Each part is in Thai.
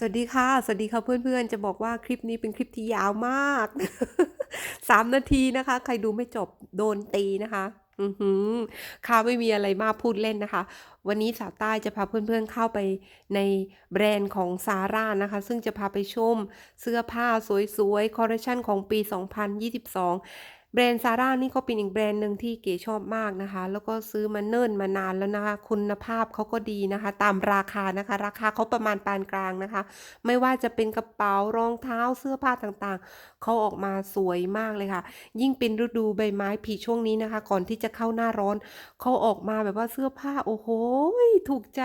สวัสดีค่ะ สวัสดีค่ะเพื่อนๆ จะบอกว่าคลิปนี้เป็นคลิปที่ยาวมาก สามนาทีนะคะ ใครดูไม่จบโดนตีนะคะอือหือค่ะไม่มีอะไรมากพูดเล่นนะคะ วันนี้สาวใต้จะพาเพื่อนๆเข้าไปในแบรนด์ของซาร่านะคะ ซึ่งจะพาไปชมเสื้อผ้าสวยๆ คอลเลคชันของปี 2022 แบรนด์ซาร่านี่ก็เป็นอีกแบรนด์หนึ่งที่เก๋ชอบมากนะคะ แล้วก็ซื้อมาเนิ่นมานานแล้วนะคะ คุณภาพเขาก็ดีนะคะ ตามราคานะคะ ราคาเขาประมาณปานกลางนะคะ ไม่ว่าจะเป็นกระเป๋ารองเท้าเสื้อผ้าต่างๆ เขาออกมาสวยมากเลยค่ะ ยิ่งเป็นฤดูใบไม้ผลิช่วงนี้นะคะ ก่อนที่จะเข้าหน้าร้อนเขาออกมาแบบว่าเสื้อผ้าโอ้โหถูกใจ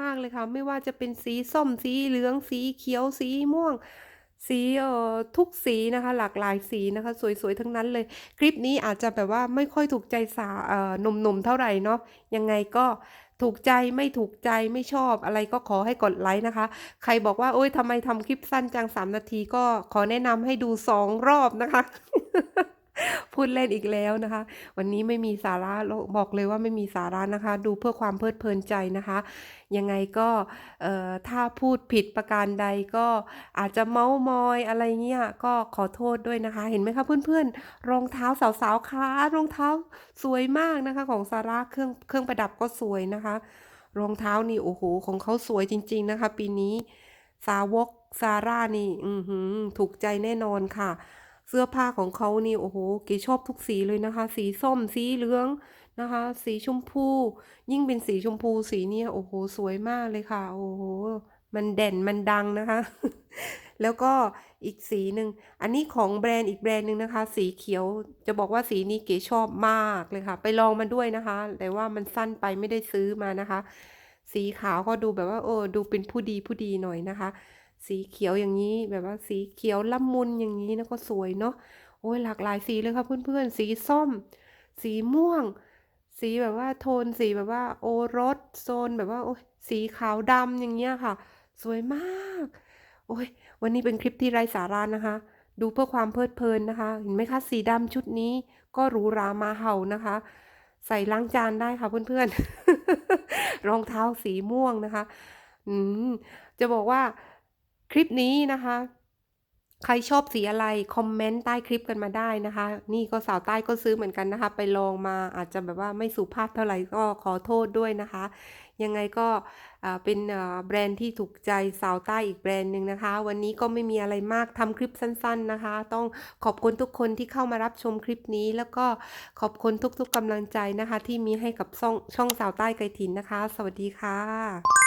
มากๆเลยค่ะ ไม่ว่าจะเป็นสีส้มสีเหลืองสีเขียวสีม่วง สีเอ่อทุกสีนะคะ หลากหลายสีนะคะ สวยๆ ทั้งนั้นเลย คลิปนี้อาจจะแบบว่าไม่ค่อยถูกใจสาเอ่อหนุ่มๆ เท่าไหร่เนาะยังไงก็ถูกใจไม่ถูกใจไม่ชอบอะไรก็ขอให้กดไลค์นะคะ ใครบอกว่าโอ้ยทำไมทำคลิปสั้นจังสามนาทีก็ขอแนะนำให้ดูสองรอบนะคะ พูดเล่นอีกแล้วนะคะ วันนี้ไม่มีสาระบอกเลยว่าไม่มีสาระนะคะ ดูเพื่อความเพลิดเพลินใจนะคะ ยังไงก็ถ้าพูดผิดประการใดก็อาจจะเมาส์มอยอะไรเงี้ยก็ขอโทษด้วยนะคะ เห็นไหมคะเพื่อนๆรองเท้าสาวๆค่ะรองเท้าสวยมากนะคะ ของซาร่าเครื่องเครื่องประดับก็สวยนะคะ รองเท้านี่โอ้โหของเขาสวยจริง ๆนะคะ ปีนี้สาวกซาร่านี่ อือหือถูกใจแน่นอนค่ะ เสื้อผ้าของเขานี่โอ้โหเก๋ชอบทุกสีเลยนะคะ สีส้มสีเหลืองนะคะ สีชมพู ยิ่งเป็นสีชมพูสีเนี่ยโอ้โหสวยมากเลยค่ะ โอ้โหมันเด่นมันดังนะคะ แล้วก็อีกสีหนึ่ง อันนี้ของแบรนด์อีกแบรนด์หนึ่งนะคะ สีเขียวจะบอกว่าสีนี้เก๋ชอบมากเลยค่ะ ไปลองมาด้วยนะคะ แต่ว่ามันสั้นไปไม่ได้ซื้อมานะคะ สีขาวก็ดูแบบว่าโอ้ดูเป็นผู้ดีผู้ดีหน่อยนะคะ สีเขียวอย่างนี้แบบว่าสีเขียวละมุนอย่างนี้นะก็สวยเนาะโอ้ยหลากหลายสีเลยค่ะเพื่อนๆ สีส้ม สีม่วง สีแบบว่าโทนสีแบบว่าโอรสโซนแบบว่าโอ้ยสีขาวดำอย่างเงี้ยค่ะ สวยมาก โอ้ยวันนี้เป็นคลิปที่ไร้สาระนะคะ ดูเพื่อความเพลิดเพลินนะคะ เห็นไหมคะสีดำชุดนี้ก็หรูหรามาเห่านะคะ ใส่ล้างจานได้ค่ะเพื่อนๆ รองเท้าสีม่วงนะคะ อืมจะบอกว่า คลิปนี้นะคะ ใครชอบสีอะไร คอมเมนต์ใต้คลิปกันมาได้นะคะ นี่ก็สาวใต้ก็ซื้อเหมือนกันนะคะ ไปลองมาอาจจะแบบว่าไม่สุภาพเท่าไหร่ก็ขอโทษด้วยนะคะ ยังไงก็เป็นแบรนด์ที่ถูกใจสาวใต้อีกแบรนด์หนึ่งนะคะ วันนี้ก็ไม่มีอะไรมากทำคลิปสั้น ๆนะคะ ต้องขอบคุณทุกคนที่เข้ามารับชมคลิปนี้ แล้วก็ขอบคุณทุกๆกำลังใจนะคะ ที่มีให้กับช่องช่องสาวใต้ไกลถิ่นนะคะ สวัสดีค่ะ